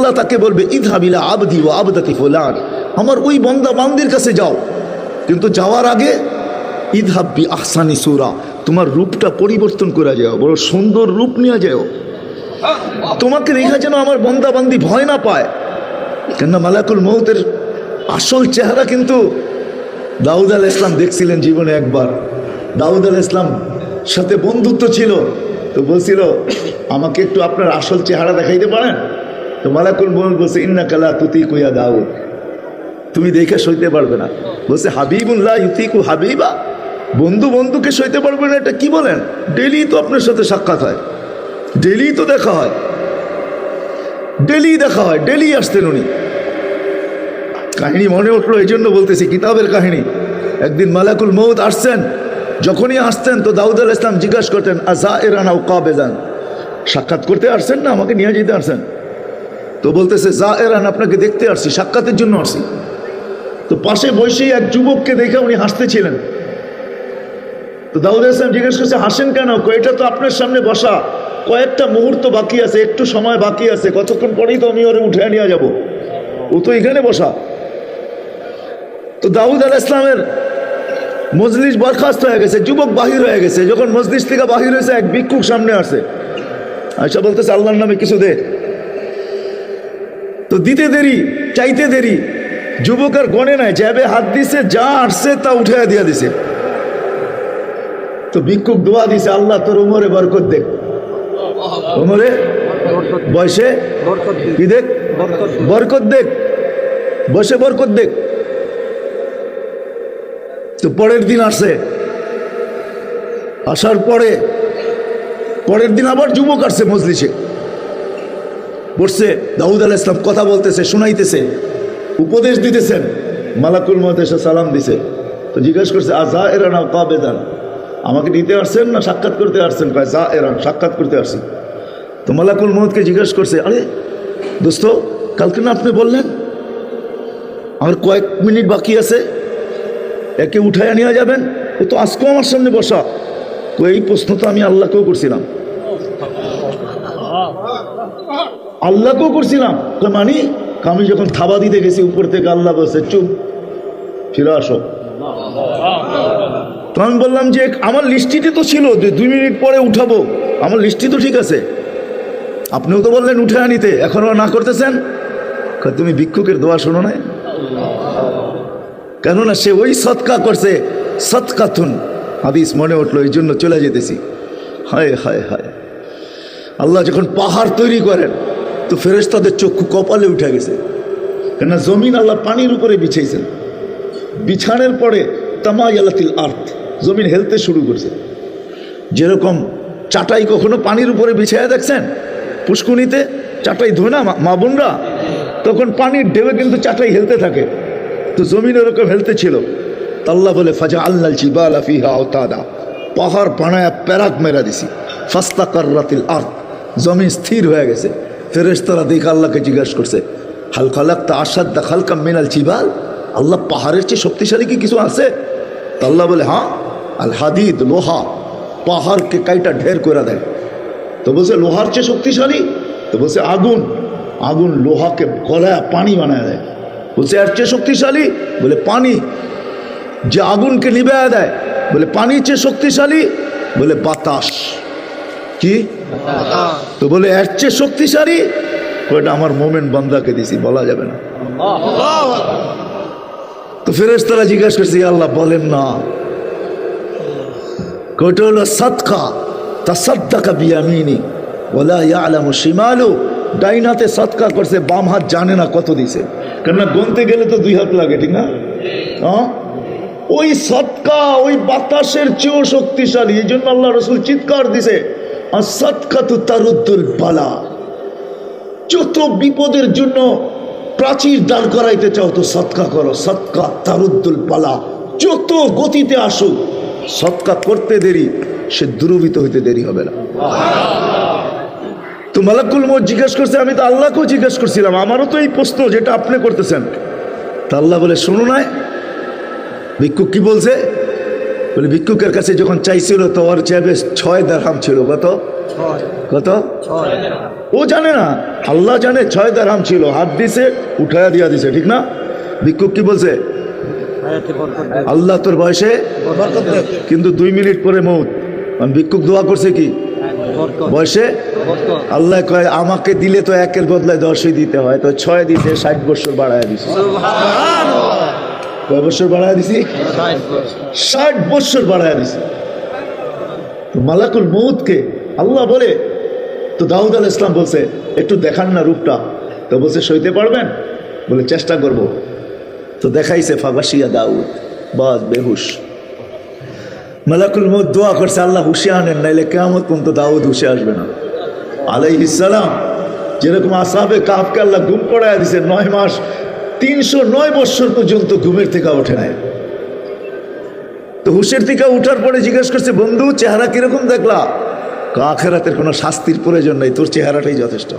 আল্লাহ তাকে বলবে ইদহাবিলা আবদি ও আবদাতি ফুলান। আমার ওই বন্দা বান্দির কাছে যাও। কিন্তু যাওয়ার আগে ইদহাব্বি আহসানি সুরা। তোমার রূপটা পরিবর্তন করে যাও, বড় সুন্দর রূপ নিয়ে যাও। তোমাকে দেখা যেন আমার বন্দা বান্দি ভয় না পায়। কেননা মালাকুল মৌতের আসল চেহারা কিন্তু দাউদ আল ইসলাম দেখছিলেন জীবনে একবার। দাউদ আল ইসলাম সাথে বন্ধুত্ব ছিল, তো বলছিল, আমাকে একটু আপনার আসল চেহারা দেখাইতে পারেন? তো মালাকুল মৌত বলছে ইন্না কালা তুতি কুয়া দাউদ। তুমি দেখে সইতে পারবে না। বলছে হাবিবুল্লাহ ইউতিকু হাবিবা। বন্ধু বন্ধুকে সইতে পারবে না, এটা কি বলেন? ডেলি তো আপনার সাথে সাক্ষাৎ হয়। ডেলি তো দেখা হয়। ডেলি দেখা হয় ডেলি আসতেন উনি। কাহিনী মনে উঠল এই জন্য বলতেছি, কিতাবের কাহিনী। একদিন মালাকুল মৌদ আসছেন, যখনই আসতেন তো দাউদ আল ইসলাম জিজ্ঞাসা করতেন আজা এরানা কাবেজান? সাক্ষাৎ করতে আসছেন না, আমাকে নিয়ে যেতে আসছেন। তো বলতেছে, যা এরান আপনাকে দেখতে আসছি, সাক্ষাতের জন্য আসছি। তো পাশে বসেই এক যুবককে দেখে উনি হাসতেছিলেন। তো দাউদ ইসলাম জিজ্ঞেস করছে, হাসেন কেন? এটা তো আপনার সামনে বসা। কয়েকটা মুহূর্ত বাকি আছে, একটু সময় বাকি আছে, কতক্ষণ পরেই তো আমি ওরে উঠে নিয়ে যাব? ও তো এখানে বসা। তো দাউদ আল ইসলামের মজলিস বরখাস্ত হয়ে গেছে, যুবক বাহির হয়ে গেছে। যখন মজলিস থেকে বাহির হয়েছে, এক ভিক্ষুক সামনে আসে। আয়সা বলতেছে, আল্লাহর নামে কিছু দে। তো দিতে দেরি, চাইতে দেরি। যুবক আর গনে নাই, জ্যাবে হাত দিছে, যা আসছে তা উঠে দিয়া দিছে। তো ভিক্ষুক দোয়া দিছে, আল্লাহ তোর উমরে বরকত দেখ। উমরে? বয়সে? কি দেখ? বরকত দেখ। বসে বরকত দেখ। তো পরের দিন আসে আসার পরে, পরের দিন আবার যুবক আসছে মজলিসে। বসছে দাউদ আল ইসলাম কথা বলতেছে, শোনাইতেছে। উপদেশ দিতেছেন। মালাকুল মত এসে সালাম দিছে। তো জিজ্ঞেস করছে, আ যা এরান কাবেদান? আমাকে নিতে আসছেন না সাক্ষাৎ করতে আসছেন? কয় যা এরান সাক্ষাৎ করতে আসছি। তো মালাকুল মহম্মদকে জিজ্ঞেস করছে, আরে, দোস্ত, কালকে না আপনি বললেন? আমার কয়েক মিনিট বাকি আছে। একে উঠাইয়া নিয়ে যাবেন? ও তো আজকেও আমার সামনে বসা। তো এই প্রশ্ন তো আমি আল্লাহকেও করছিলাম। আল্লাহকেও করছিলাম। মানি, আমি যখন থাবা দিতে গেছি উপর থেকে, আল্লাহ বলছে, চুপ, ফিরে আসো। তো আমি বললাম যে, আমার লিস্টিতে তো ছিল, যে দুই মিনিট পরে উঠাবো। আমার লিস্টি তো ঠিক আছে। আপনিও তো বললেন, উঠে আনিতে এখনও না করতেছেন? তুমি ভিক্ষুকের দোয়া শোনো না কেননা সে ওই সৎকা করছে সৎকাথুন হাদিস মনে উঠল, এই জন্য চলে যেতেছি। হায় হায় হায়। আল্লাহ যখন পাহাড় তৈরি করেন তো ফেরেশতাদের চক্ষু কপালে উঠে গেছে। কেননা জমিন আল্লাহ পানির উপরে বিছাইছেন। বিছানের পরে তামাই তামায়ালাতিল আর্থ, জমিন হেলতে শুরু করছে। যেরকম চাটাই কখনো পানির উপরে বিছায়া দেখছেন? পুষ্কুনিতে চাটাই ধোয় না মা- বোনরা? তখন পানির ঢেবে কিন্তু চাটাই হেলতে থাকে। তো জমিন ওরকম হেলতে ছিল। তা আল্লাহ বলে ফাজা আল্লাহ জিবাল ফিহা আওতাদা। পাহাড় পানায়া প্যারাক মেরা দিছি। ফাস্তা কার্রাতিল আর্থ, জমিন স্থির হয়ে গেছে। ফেরেশতারা দেখে আল্লাহকে জিজ্ঞাসা করছে হালকা লাগতা আসাদ্দা খালকা মিনাল জিবাল? আল্লাহ পাহাড়ের চেয়ে শক্তিশালী কি কিছু আছে? তা আল্লাহ বলে হ্যাঁ আল হাদিদ, লোহা, পাহাড়কে কাইটা ঢের করে দেয়। তো বলছে, লোহার চেয়ে শক্তিশালী? তো বলছে, আগুন আগুন লোহাকে গলায় পানি বানায় দেয়। বলছে, এর চেয়ে শক্তিশালী? বলে, পানি, যে আগুনকে নিবে দেয়। বলে, পানির চেয়ে শক্তিশালী? বলে, বাতাস। কি? তো বলে, এর চেয়ে শক্তিশালী? ওটা আমার মোমেন বান্দাকে দিছি, বলা যাবে না। তো ফেরেস তারা জিজ্ঞাসা করছে আল্লাহ, বলেন না। হলো তা ইয়ালামু শিমালু। ডাইনাতে সৎকা করছে, বাম হাত জানে না কত কেননা গেলে তো দুই হাত লাগে, ঠিক না? হ্যাঁ? ওই সৎকা ওই বাতাসের চেয়েও শক্তিশালী, এই জন্য আল্লাহ রসুল চিৎকার দিছে আর সৎকা তো তারুদ্দুল বালা। যত বিপদের জন্য প্রাচীর দাঁড় করাইতে চাও, তো সৎকা করো। সৎকা তারুদ্দুল পালা যত গতিতে আসুক সৎকা করতে দেরি, সে দুরবিত হইতে দেরি হবে না। তো মালাকুল মোট জিজ্ঞেস করছে, আমি তো আল্লাহকেও জিজ্ঞেস করছিলাম, আমারও তো এই প্রশ্ন যেটা আপনি করতেছেন। তা আল্লাহ বলে, শোনো নাই, ভিক্ষুক কি বলছে? বলে ভিক্ষুকের কাছে যখন চাইছিল তো ওর চেয়ে ছয় দেড়হাম ছিল। কত? কত? ও জানে না। আল্লাহ জানে ছয় দারাম ছিল। হাত দিছে উঠায়া দিয়া দিছে ঠিক না? ভিক্ষুক কি বলছে? আল্লাহ তোর বয়সে? কিন্তু দুই মিনিট পরে মৌত। ভিক্ষুক দোয়া করছে কি? বয়সে? আল্লাহ কয় আমাকে দিলে তো একের বদলায় দশই দিতে হয় তো ছয় দিতে ষাট বছর বাড়ায় দিছে। কয় বছর বাড়ায় দিছি? ষাট বছর বাড়ায় দিছে। তো মালাকুল মৌতকে আল্লাহ বলে, তো দাউদ আল ইসলাম বলছে, একটু দেখান না রূপটা। তো বলছে, সইতে পারবেন? বলে, চেষ্টা করব। তো দেখাইছে ফাবাসিয়া দাউদ বাস বেহুশ। মালাকুল মৌত দোয়া করছে, আল্লাহ হুশে আনেন, নাইলে কেমন পর্যন্ত দাউদ হুশে আসবে না। আলাইহিসালাম যেরকম আসাবে কাপকে আল্লাহ ঘুম পড়ায় দিছে, নয় মাস তিনশো নয় বৎসর পর্যন্ত ঘুমের থেকে ওঠে নাই। তো হুসের থেকে উঠার পরে জিজ্ঞেস করছে, বন্ধু, চেহারা কীরকম দেখলা? আখেরাতের কোনো শাস্তির প্রয়োজন নেই, তোর চেহারাটাই যথেষ্ট।